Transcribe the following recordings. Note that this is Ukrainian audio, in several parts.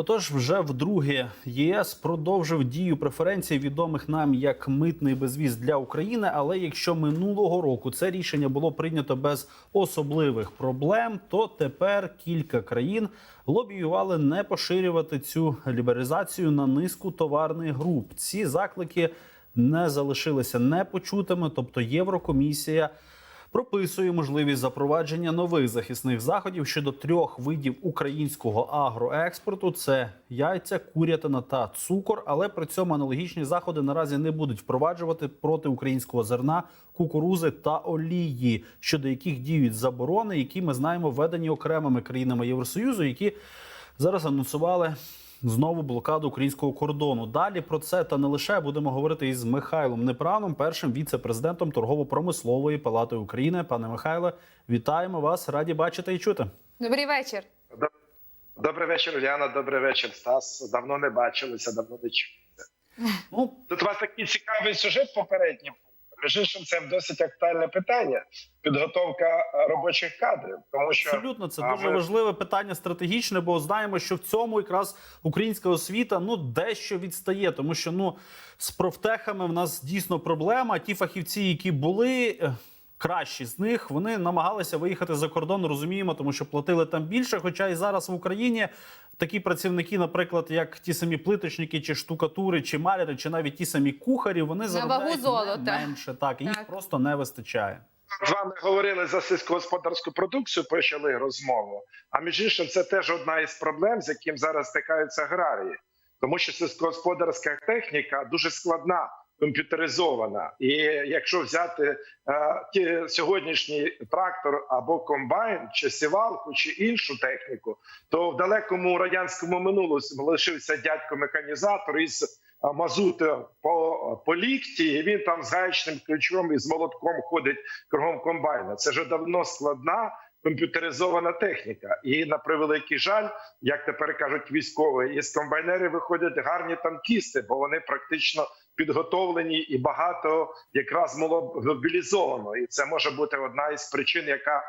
Отож, вже вдруге ЄС продовжив дію преференцій, відомих нам як митний безвіз для України. Але якщо минулого року це рішення було прийнято без особливих проблем, то тепер кілька країн лобіювали не поширювати цю лібералізацію на низку товарних груп. Ці заклики не залишилися непочутими, тобто Єврокомісія прописує можливість запровадження нових захисних заходів щодо трьох видів українського агроекспорту: це яйця, курятина та цукор. Але при цьому аналогічні заходи наразі не будуть впроваджувати проти українського зерна, кукурузи та олії, щодо яких діють заборони, які ми знаємо введені окремими країнами Євросоюзу, які зараз анонсували. Знову блокаду українського кордону. Далі про це та не лише будемо говорити із Михайлом Непраном, першим віце-президентом торгово-промислової палати України. Пане Михайле, вітаємо вас! Раді бачити і чути. Добрий вечір. Добрий вечір, Уляна. Добрий вечір, Стас. Давно не бачилися, давно не чулися. Ну Тут у вас такий цікавий сюжет попередній. Між іншим, це досить актуальне питання. Підготовка е, робочих кадрів, тому що абсолютно це а, дуже ми- важливе питання стратегічне, бо знаємо, що в цьому якраз українська освіта ну дещо відстає, тому що ну з профтехами в нас дійсно проблема. Ті фахівці, які були. Кращі з них вони намагалися виїхати за кордон, розуміємо, тому що платили там більше. Хоча і зараз в Україні такі працівники, наприклад, як ті самі плиточники, чи штукатури, чи маляри, чи навіть ті самі кухарі, вони вагу заробляють менше. Так, і їх просто не вистачає. з вами говорили за сільськогосподарську продукцію, почали розмову. А між іншим, це теж одна із проблем, з яким зараз стикаються аграрії, тому що сільськогосподарська техніка дуже складна. Комп'ютеризована, і якщо взяти е, сьогоднішній трактор або комбайн, чи сівалку, чи іншу техніку, то в далекому радянському минулому лишився дядько механізатор із е, по, по лікті, і він там з гаечним ключом і з молотком ходить кругом комбайна. Це вже давно складна комп'ютеризована техніка. І на превеликий жаль, як тепер кажуть військові, із комбайнерів виходять гарні танкісти, бо вони практично підготовлені і багато якраз мобілізовано. І це може бути одна із причин, яка е,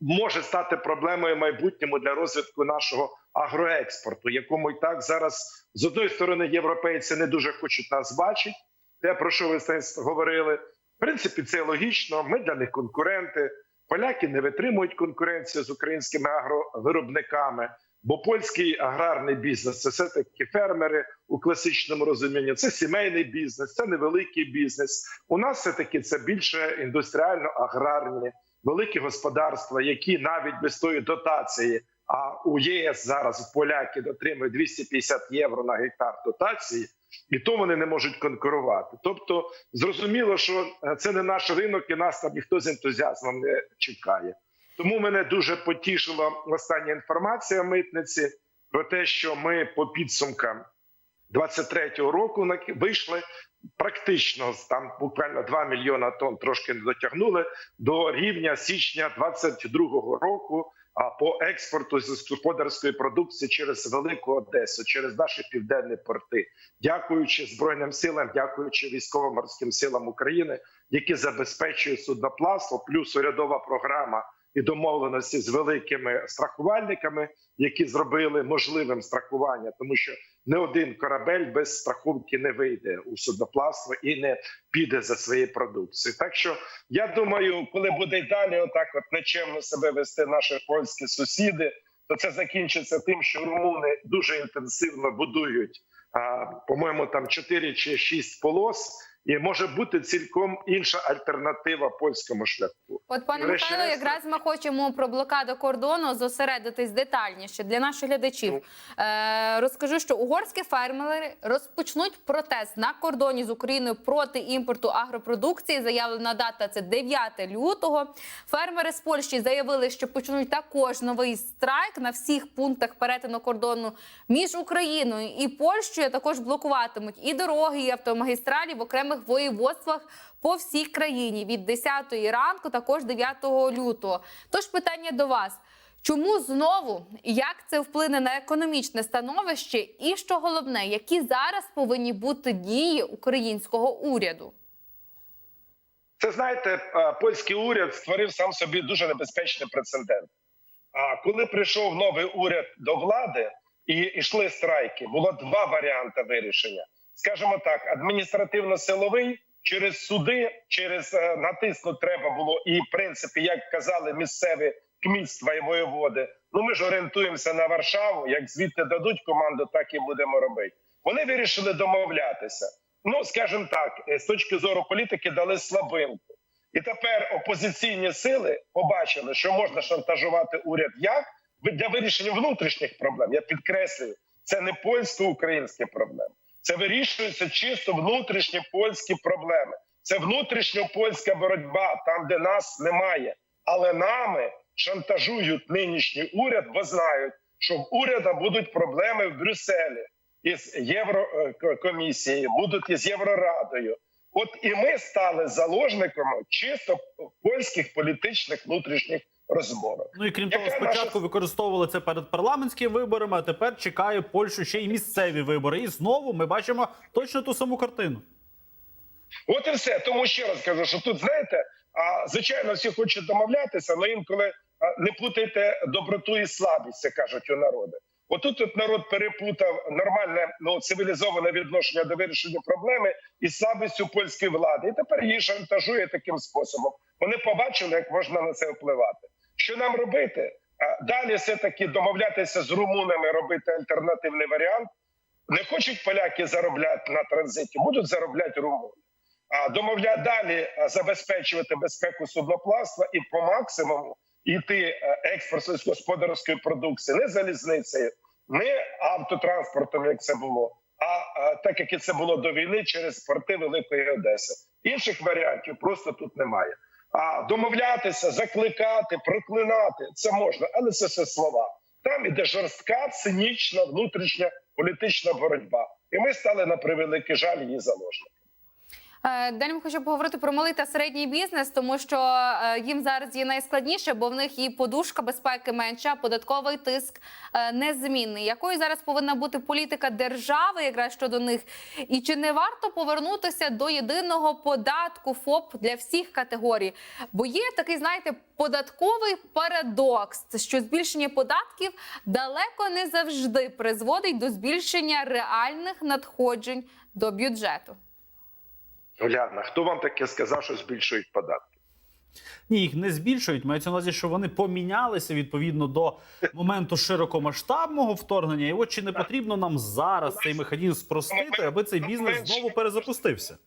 може стати проблемою майбутньому для розвитку нашого агроекспорту, якому і так зараз з одної сторони європейці не дуже хочуть нас бачити. Те про що ви говорили, в принципі, це логічно. Ми для них конкуренти. Поляки не витримують конкуренцію з українськими агровиробниками, бо польський аграрний бізнес це все таки фермери у класичному розумінні. Це сімейний бізнес, це невеликий бізнес. У нас все таки це більше індустріально-аграрні великі господарства, які навіть без тої дотації. А у ЄС зараз поляки отримують 250 євро на гектар дотації, і то вони не можуть конкурувати. Тобто, зрозуміло, що е, це не наш ринок, і нас там ніхто з ентузіазмом не чекає. Тому мене дуже потішила остання інформація митниці про те, що ми по підсумкам 23-го року вийшли практично там буквально 2 мільйона тонн трошки не дотягнули до рівня січня 22-го року. А по експорту з господарської продукції через велику Одесу, через наші південні порти, дякуючи збройним силам, дякуючи військово-морським силам України, які забезпечують судноплавство, плюс урядова програма і домовленості з великими страхувальниками, які зробили можливим страхування, тому що не один корабель без страховки не вийде у судноплавство і не піде за своєю продукцією. Так що я думаю, коли буде й далі, отак от нечемно себе вести наші польські сусіди, то це закінчиться тим, що румуни дуже інтенсивно будують, а, по-моєму, там 4 чи 6 полос. І може бути цілком інша альтернатива польському шляху. От пане Михайло, якраз ми хочемо про блокаду кордону зосередитись детальніше для наших глядачів. Ну. Е, розкажу, що угорські фермери розпочнуть протест на кордоні з Україною проти імпорту агропродукції. Заявлена дата це 9 лютого. Фермери з Польщі заявили, що почнуть також новий страйк на всіх пунктах перетину кордону між Україною і Польщею. Також блокуватимуть і дороги, і автомагістралі в окремих воєводствах по всій країні від 10 ранку, також 9 лютого. Тож питання до вас. Чому знову як це вплине на економічне становище, і що головне, які зараз повинні бути дії українського уряду? Це знаєте, е, польський уряд створив сам собі дуже небезпечний прецедент. А коли прийшов новий уряд до влади, і йшли страйки. Було два варіанти вирішення. Скажімо так, адміністративно-силовий через суди, через е, натиснути треба було, і в принципі, як казали місцеві кмітства і воєводи. Ну ми ж орієнтуємося на Варшаву. Як звідти дадуть команду, так і будемо робити. Вони вирішили домовлятися. Ну скажімо так, е, з точки зору політики дали слабинку. І тепер опозиційні сили побачили, що можна шантажувати уряд як для вирішення внутрішніх проблем. Я підкреслюю, це не польсько-українські проблеми. Це вирішуються чисто внутрішні польські проблеми. Це внутрішньопольська боротьба, там, де нас немає. Але нами шантажують нинішній уряд, бо знають, що в уряда будуть проблеми в Брюсселі із Єврокомісією, будуть із Єврорадою. От і ми стали заложниками чисто польських політичних внутрішніх розборок. Ну і крім того, спочатку наша- використовували це перед парламентськими виборами, а тепер чекає Польщу ще й місцеві вибори. І знову ми бачимо точно ту саму картину. От і все. Тому ще раз кажу, що тут знаєте, а звичайно, всі хочуть домовлятися, але інколи не путайте доброту і слабість, як кажуть у народи. Отут от народ перепутав нормальне, ну цивілізоване відношення до вирішення проблеми і слабістю польської влади. І тепер її шантажує таким способом. Вони побачили, як можна на це впливати. Що нам робити? Далі все таки домовлятися з румунами, робити альтернативний варіант. Не хочуть поляки заробляти на транзиті, будуть заробляти румуни. А домовля далі забезпечувати безпеку судноплавства і по максимуму йти е, експорт сільськогосподарської продукції не залізницею, не автотранспортом, як це було, а так як і це було до війни через порти Великої Одеси. Інших варіантів просто тут немає. А домовлятися, закликати, проклинати це можна, але це все слова. Там іде жорстка, цинічна внутрішня політична боротьба, і ми стали на превеликий жаль її заложниками. Е, Далі ми хочемо поговорити про малий та середній бізнес, тому що е, їм зараз є найскладніше, бо в них і подушка безпеки менша, податковий тиск е, незмінний. Якою зараз повинна бути політика держави, якраз щодо них, і чи не варто повернутися до єдиного податку ФОП для всіх категорій? Бо є такий, знаєте, податковий парадокс, що збільшення податків далеко не завжди призводить до збільшення реальних надходжень до бюджету. Уляна, хто вам таке сказав, що збільшують податки? Ні, їх не збільшують. Мається на увазі, що вони помінялися відповідно до моменту широкомасштабного вторгнення. І от чи не потрібно нам зараз цей механізм спростити, аби цей бізнес знову перезапустився?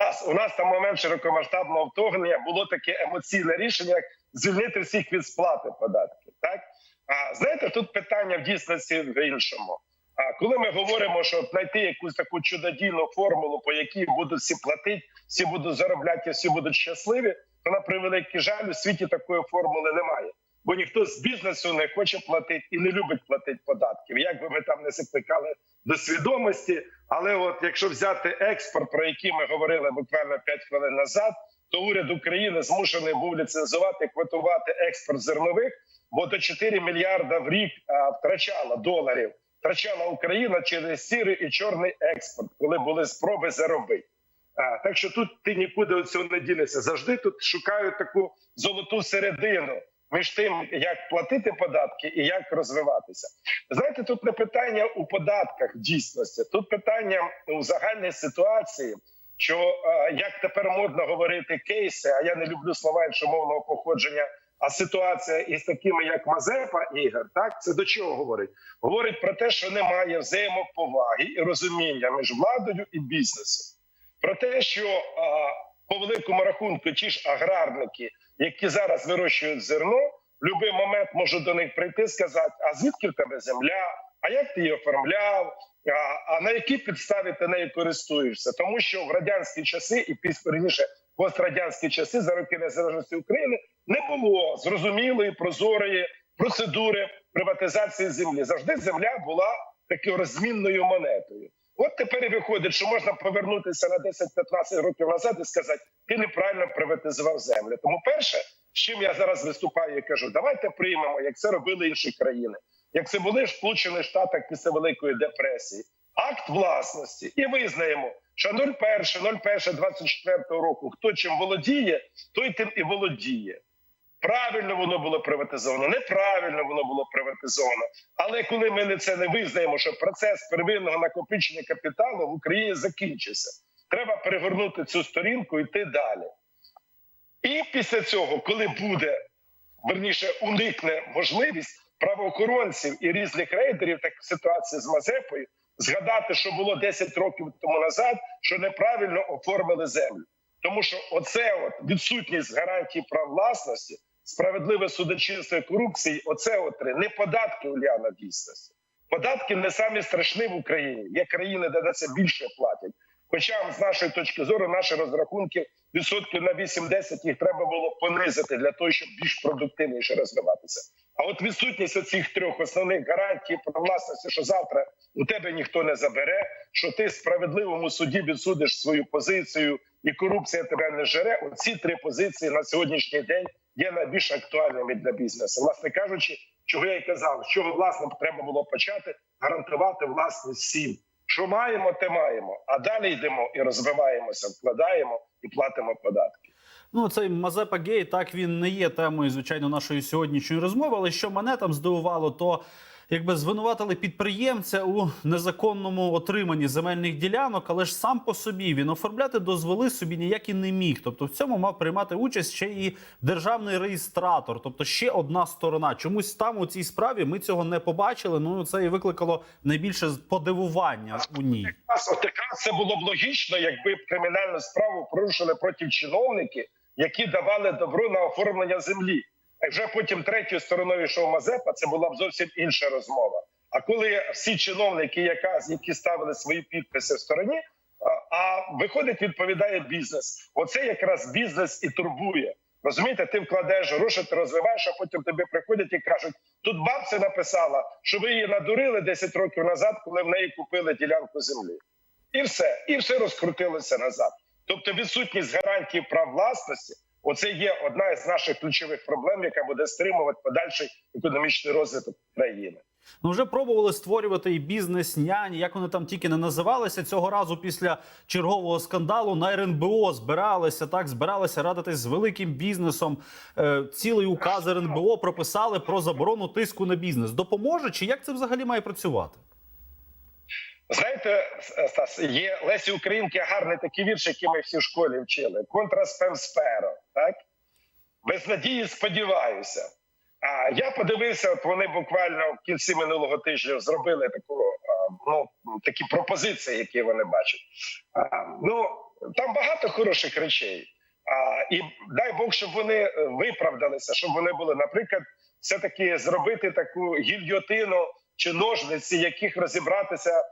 У нас, у нас там момент широкомасштабного вторгнення було таке емоційне рішення, як звільнити всіх від сплати податків. Так а знаєте, тут питання в дійсності в іншому. А коли ми говоримо, що знайти якусь таку чудодійну формулу, по якій будуть всі платити, всі будуть заробляти, всі будуть щасливі, то на превеликий жаль у світі такої формули немає. Бо ніхто з бізнесу не хоче платити і не любить платити податків. Як би ми там не закликали до свідомості, але от якщо взяти експорт, про який ми говорили буквально 5 хвилин назад, то уряд України змушений був ліцензувати квотувати експорт зернових, бо до 4 мільярда в рік а, втрачала доларів. Втрачала Україна через сірий і чорний експорт, коли були спроби заробити. А, так що тут ти нікуди цього не ділишся. Завжди тут шукають таку золоту середину між тим, як платити податки і як розвиватися. Знаєте, тут не питання у податках в дійсності, тут питання у загальній ситуації. Що як тепер модно говорити кейси, а я не люблю слова іншомовного походження. А ситуація із такими, як Мазепа Ігор, так це до чого говорить? Говорить про те, що немає взаємоповаги і розуміння між владою і бізнесом. Про те, що по великому рахунку ті ж аграрники, які зараз вирощують зерно, в будь-який момент можуть до них прийти і сказати: а звідки в тебе земля? А як ти її оформляв? А, на якій підставі ти нею користуєшся? Тому що в радянські часи і після раніше пострадянські часи за роки незалежності України не було зрозумілої прозорої процедури приватизації землі. Завжди земля була такою розмінною монетою. От тепер і виходить, що можна повернутися на 10-15 років назад і сказати, ти неправильно приватизував землю. Тому перше, з чим я зараз виступаю і кажу, давайте приймемо, як це робили інші країни, як це були Сполучених Штатах після Великої депресії, акт власності і визнаємо, що 01.01.24 року хто чим володіє, той тим і володіє. Правильно воно було приватизовано, неправильно воно було приватизовано. Але коли ми це не визнаємо, що процес первинного накопичення капіталу в Україні закінчився, треба перегорнути цю сторінку і йти далі. І після цього, коли буде верніше уникне можливість правоохоронців і різних рейдерів, так в ситуації з Мазепою, згадати, що було 10 років тому назад, що неправильно оформили землю. Тому що оце от відсутність гарантій прав власності, справедливе судочинство і корупції, оце от не податки Уляна дійсності. Податки не самі страшні в Україні. Є країни, де на це більше платять. Хоча з нашої точки зору, наші розрахунки відсотків на 8-10 їх треба було понизити для того, щоб більш продуктивніше розвиватися. А от відсутність оцих трьох основних гарантій про власності, що завтра у тебе ніхто не забере, що ти справедливому суді відсудиш свою позицію, і корупція тебе не жере. Оці три позиції на сьогоднішній день є найбільш актуальними для бізнесу. Власне кажучи, чого я й казав, з чого власне треба було почати гарантувати власність всім. Що маємо, те маємо. А далі йдемо і розвиваємося, вкладаємо і платимо податки. Ну, цей Мазепа Гей, так він не є темою, звичайно, нашої сьогоднішньої розмови. Але що мене там здивувало, то якби звинуватили підприємця у незаконному отриманні земельних ділянок, але ж сам по собі він оформляти дозволи собі ніяк і не міг. Тобто в цьому мав приймати участь ще і державний реєстратор, тобто ще одна сторона. Чомусь там у цій справі ми цього не побачили. Ну це і викликало найбільше подивування у ній. От якраз це було б логічно, якби кримінальну справу порушили проти чиновників, які давали добро на оформлення землі. А вже потім третьою стороною йшов Мазепа, це була б зовсім інша розмова. А коли всі чиновники, яка, які ставили свої підписи в стороні, а, виходить, відповідає бізнес. Оце якраз бізнес і турбує. Розумієте, ти вкладаєш гроші, ти розвиваєш, а потім тобі приходять і кажуть: тут бабця написала, що ви її надурили 10 років назад, коли в неї купили ділянку землі. І все, і все розкрутилося назад. Тобто, відсутність гарантії прав власності, оце є одна із наших ключових проблем, яка буде стримувати подальший економічний розвиток країни. Ну, вже пробували створювати і бізнес няні, як вони там тільки не називалися. Цього разу після чергового скандалу на РНБО збиралися так, збиралися радитись з великим бізнесом. Е, цілий указ РНБО прописали про заборону тиску на бізнес. Допоможе чи як це взагалі має працювати? Знаєте, Стас, є Лесі Українки гарний такий вірш, який ми всі в школі вчили. Контра спевсперо, так? Без надії сподіваюся. А я подивився, от вони буквально в кінці минулого тижня зробили таку ну такі пропозиції, які вони бачать. Ну там багато хороших речей. А, і дай Бог, щоб вони е, виправдалися, щоб вони були, наприклад, все таки зробити таку гільйотину чи ножниці, яких розібратися.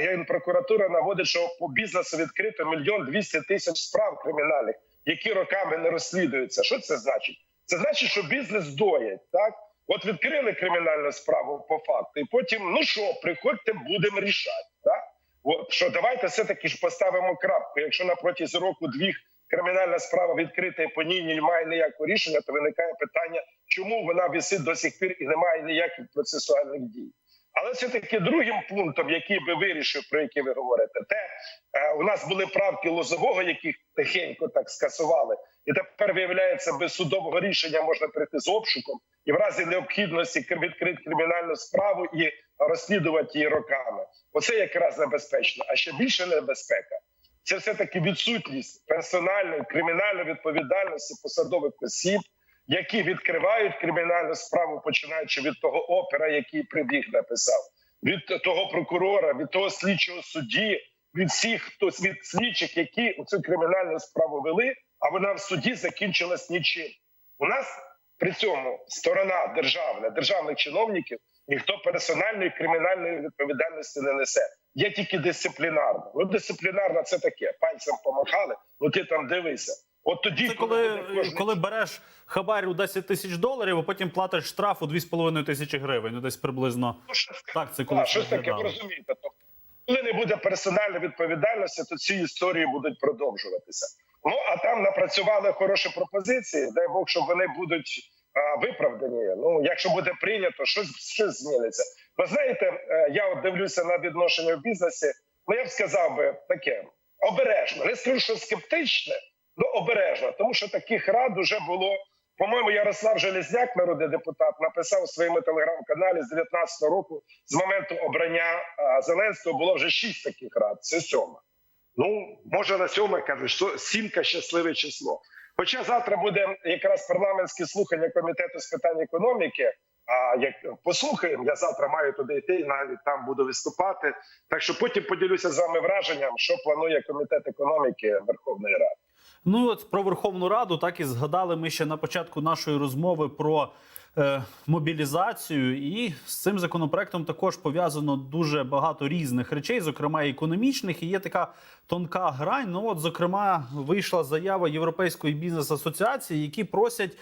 Генпрокуратура наводить, що по бізнесу відкрито мільйон двісті тисяч справ кримінальних, які роками не розслідуються. Що це значить? Це значить, що бізнес доять, так? От відкрили кримінальну справу по факту, і потім, ну що, приходьте, будемо рішати. Так? От що давайте все-таки ж поставимо крапку. Якщо на протязі року двіх кримінальна справа відкрита і по ній немає ніякого рішення, то виникає питання, чому вона висить до сих пір і немає ніяких процесуальних дій. Але все таки другим пунктом, який би вирішив, про який ви говорите, те е, у нас були правки лозового, яких тихенько так скасували, і тепер виявляється, без судового рішення можна прийти з обшуком і в разі необхідності відкрити кримінальну справу і розслідувати її роками. Оце якраз небезпечно. А ще більше небезпека це все таки відсутність персональної кримінальної відповідальності посадових осіб які відкривають кримінальну справу, починаючи від того опера, який прибіг написав, від того прокурора, від того слідчого судді, від всіх, хто від слідчих, які цю кримінальну справу вели, а вона в суді закінчилась нічим. У нас при цьому сторона державна, державних чиновників ніхто персональної кримінальної відповідальності не несе. Є тільки дисциплінарна. Ну дисциплінарна це таке. Пальцем помахали. Ну ти там дивися. От тоді, Це коли, коли, кожен коли береш хабар у 10 тисяч доларів, а потім платиш штраф у 2,5 тисячі гривень. Ну десь приблизно Ну, щось так це колись щось таке, ви розумієте. Тобто, коли не буде персональної відповідальності, то ці історії будуть продовжуватися. Ну а там напрацювали хороші пропозиції. Дай Бог, щоб вони будуть а, виправдані. Ну, якщо буде прийнято, щось, щось зміниться. Ви знаєте, е, я от дивлюся на відношення в бізнесі. Ну я б сказав би таке обережно. Не скажу, що скептичне, ну обережно, тому що таких рад вже було По-моєму, Ярослав Железняк, народний депутат, написав у своєму телеграм-каналі з 19 року, з моменту обрання Зеленського було вже шість таких рад. Це сьома. Ну, може, на сьоме кажуть, сімка щасливе число. Хоча завтра буде якраз парламентське слухання комітету з питань економіки. А як послухаємо, я завтра маю туди йти і навіть там буду виступати. Так що потім поділюся з вами враженням, що планує комітет економіки Верховної Ради. Ну от про Верховну Раду так і згадали ми ще на початку нашої розмови про е, мобілізацію, і з цим законопроектом також пов'язано дуже багато різних речей, зокрема економічних. І є така тонка грань. Ну от, зокрема, вийшла заява Європейської бізнес-асоціації, які просять.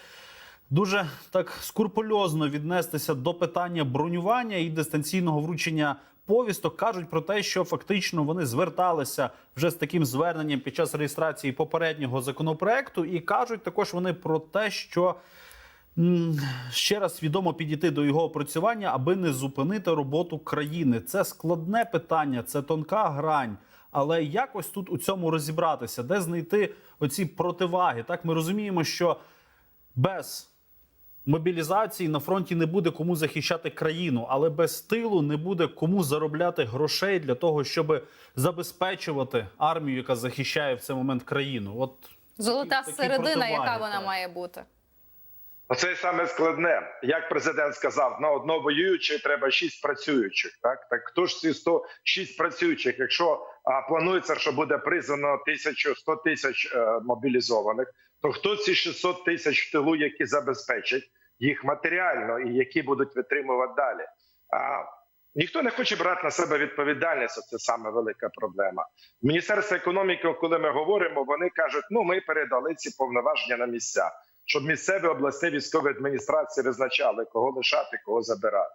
Дуже так скрупульозно віднестися до питання бронювання і дистанційного вручення повісток. кажуть про те, що фактично вони зверталися вже з таким зверненням під час реєстрації попереднього законопроекту, і кажуть також вони про те, що ще раз свідомо підійти до його опрацювання, аби не зупинити роботу країни. Це складне питання, це тонка грань. Але якось тут у цьому розібратися, де знайти оці противаги. Так ми розуміємо, що без мобілізації на фронті не буде кому захищати країну, але без тилу не буде кому заробляти грошей для того, щоб забезпечувати армію, яка захищає в цей момент країну. От Золота такі середина, яка вона так. має бути. Оце саме складне. Як президент сказав, на одного воюючого треба шість працюючих. Так так хто ж ці 106 працюючих? Якщо а, планується, що буде призвано тисячу 100 тисяч е, мобілізованих, то хто ці 600 тисяч в тилу, які забезпечать їх матеріально і які будуть витримувати далі? А, Ніхто не хоче брати на себе відповідальність. Це саме велика проблема. В Міністерстві економіки, коли ми говоримо, вони кажуть: ну ми передали ці повноваження на місця щоб місцеві обласні військові адміністрації визначали, кого лишати, кого забирати.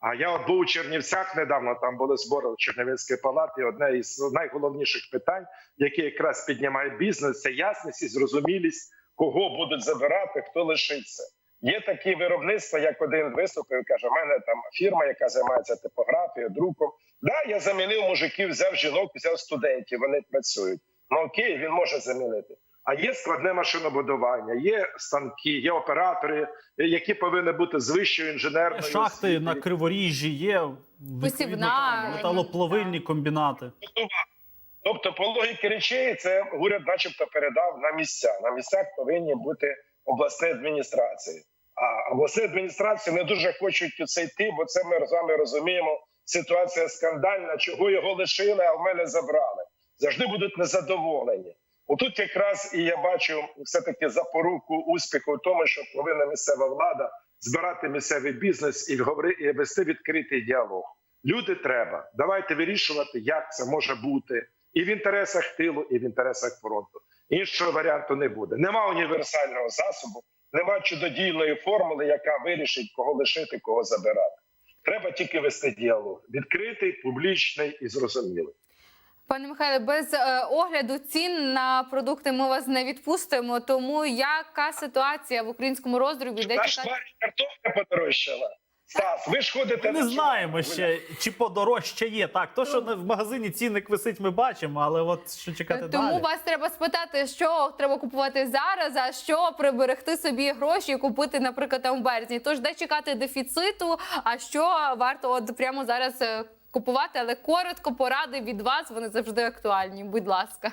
А я от був у Чернівцях недавно. Там були збори в Чернівецькій палаті. Одне із найголовніших питань, яке якраз піднімає бізнес, це ясність і зрозумілість, кого будуть забирати, хто лишиться. Є такі виробництва, як один виступив, каже: у мене там фірма, яка займається типографією, друком. Да, я замінив мужиків, взяв жінок, взяв студентів. Вони працюють. Ну окей, він може замінити. А є складне машинобудування, є станки, є оператори, які повинні бути з вищою інженерною шахти освітою. на криворіжжі є Посівна, металоплавильні комбінати. Тобто, по логіки речей, це уряд, начебто, передав на місця. На місцях повинні бути обласні адміністрації. А обласні адміністрації не дуже хочуть у це йти, бо це ми з вами розуміємо. Ситуація скандальна, чого його лишили, а в мене забрали. Завжди будуть незадоволені. Отут якраз і я бачу все таки запоруку успіху в тому, що повинна місцева влада збирати місцевий бізнес і і вести відкритий діалог. Люди треба. Давайте вирішувати, як це може бути і в інтересах тилу, і в інтересах фронту. Іншого варіанту не буде. Нема універсального засобу, нема чудодійної формули, яка вирішить, кого лишити, кого забирати. Треба тільки вести діалог. відкритий, публічний і зрозумілий. Пане Михайле, без е, огляду цін на продукти ми вас не відпустимо. Тому яка ситуація в українському роздрібі? Де Наш тварь картопля подорожчала. Стас, ви ж ходите Ми не знаємо ще, чи подорожче є. Так, то, що в магазині цінник висить, ми бачимо, але от що чекати Тому далі. вас треба спитати, що треба купувати зараз, а що приберегти собі гроші і купити, наприклад, там в березні. Тож де чекати дефіциту, а що варто от прямо зараз е, купувати, але коротко поради від вас вони завжди актуальні. Будь ласка,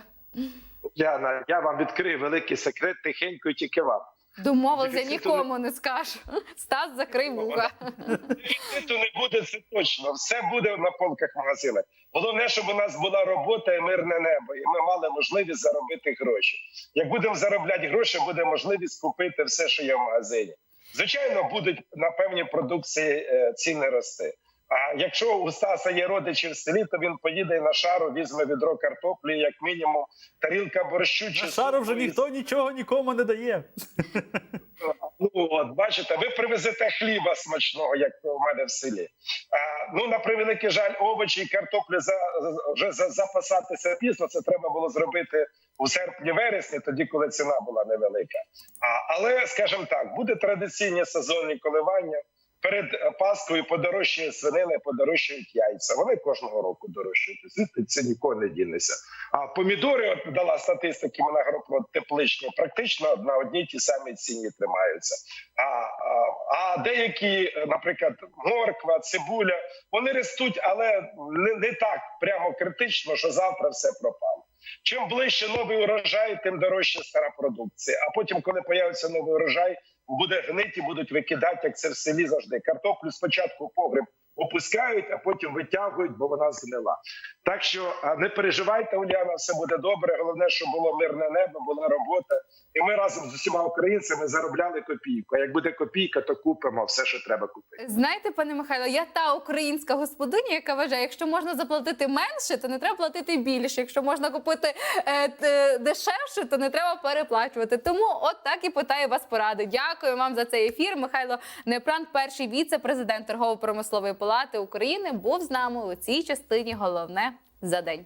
Я, я вам відкрию великий секрет тихенько і тільки вам. домовилися, нікому не скажу. Стас закрий вуха. Дефіциту не буде це точно. Все буде на полках магазинах. Головне, щоб у нас була робота і мирне небо, і ми мали можливість заробити гроші. Як будемо заробляти гроші, буде можливість купити все, що є в магазині. Звичайно, будуть на певній продукції е, ціни рости. А якщо у Стаса є родичі в селі, то він поїде на шару, візьме відро картоплі, як мінімум, тарілка борщу чи На шару вже ніхто нічого нікому не дає. Ну от бачите, ви привезете хліба смачного, як у мене в селі. А, ну на превеликий жаль, овочі і картоплі за вже за, запасатися пізно. Це треба було зробити у серпні-вересні, тоді коли ціна була невелика. А, але скажімо так, буде традиційні сезонні коливання. Перед Паскою подорожчає свинини, подорожчають яйця. Вони кожного року дорожчають. Звідти це ніколи не дінеться. А помідори от дала статистики Мінагропрод тепличні, практично на одній ті самі ціні тримаються. А, а, а деякі, наприклад, морква, цибуля, вони ростуть, але не, не так прямо критично, що завтра все пропало. Чим ближче новий урожай, тим дорожча стара продукція. А потім, коли появиться новий урожай, буде гнити, будуть викидати, як це в селі завжди. Картоплю спочатку погреб опускають, а потім витягують, бо вона згнила. Так що не переживайте, Уляна, все буде добре. Головне, щоб було мирне небо, була робота. І ми разом з усіма українцями заробляли копійку. А як буде копійка, то купимо все, що треба купити. Знаєте, пане Михайло, я та українська господиня, яка вважає, якщо можна заплатити менше, то не треба платити більше. Якщо можна купити е, дешевше, то не треба переплачувати. Тому от так і питаю вас поради. Дякую вам за цей ефір. Михайло Непран, перший віце-президент торгово-промислової палати України, був з нами у цій частині. Головне за день.